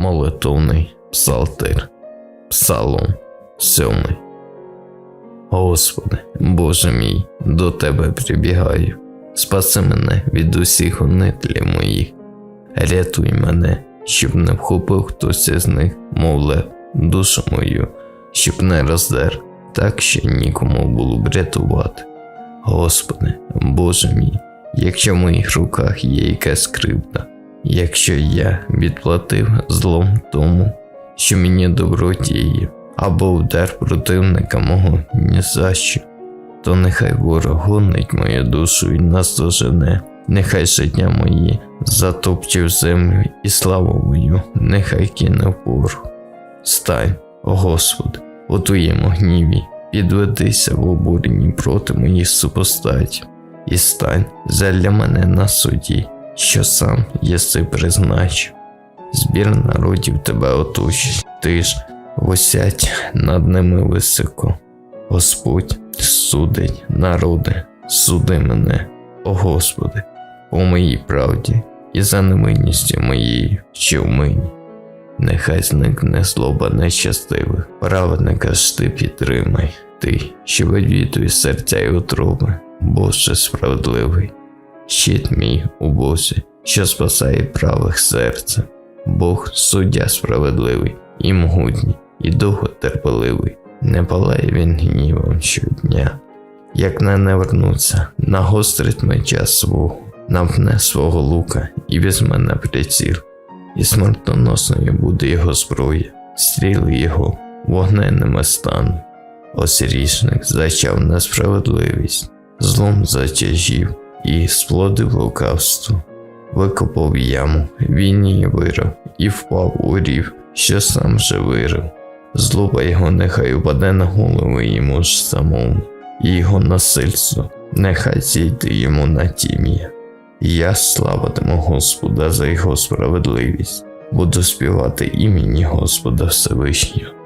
Молитовний псалтир, Псалом сьомий. Господи, Боже мій, до Тебе прибігаю. Спаси мене від усіх онетлів моїх. Рятуй мене, щоб не вхопив хтось із них, мов душу мою, щоб не роздер, так що нікому було б рятувати. Господи, Боже мій, якщо в моїх руках є якась кривда, якщо я відплатив злом тому, що мені добротіє, або удар противника мого ні за що, то нехай ворог гонить мою душу і наздожене, нехай життя моє затопче в землю і славу мою, нехай кине впору. Стань, о Господи, у твоєму гніві, підведися в обуренні проти моїх супостатів, і стань задля мене на суді, що сам єси призначив. Збір народів тебе оточить, ти ж висять над ними високо. Господь судить народи, суди мене, о Господи, по моїй правді і за невинністю моєю, що в мені. Нехай зникне злоба нещастивих, праведника ж ти підтримай, ти, що відвідуєш серця й утроби, Боже справедливий, щит мій у Бозі, що спасає правих серця, Бог суддя справедливий і могутній, і довготерпеливий, не палає він гнівом щодня. Як не навернуться, нагострить меча свого, напне свого лука і візьме на приціл, і смертоносною буде його зброя, стріли його вогненними стануть. Осрічник зачав несправедливість, злом затяжів і сплодив лукавство, викопав яму, він її вирив і впав у рів, що сам же вирив. Злоба його нехай упаде на голову йому ж самому, і його насильство нехай зійде йому на тім'я. Я славитиму Господа за його справедливість, буду співати імені Господа Всевишнього.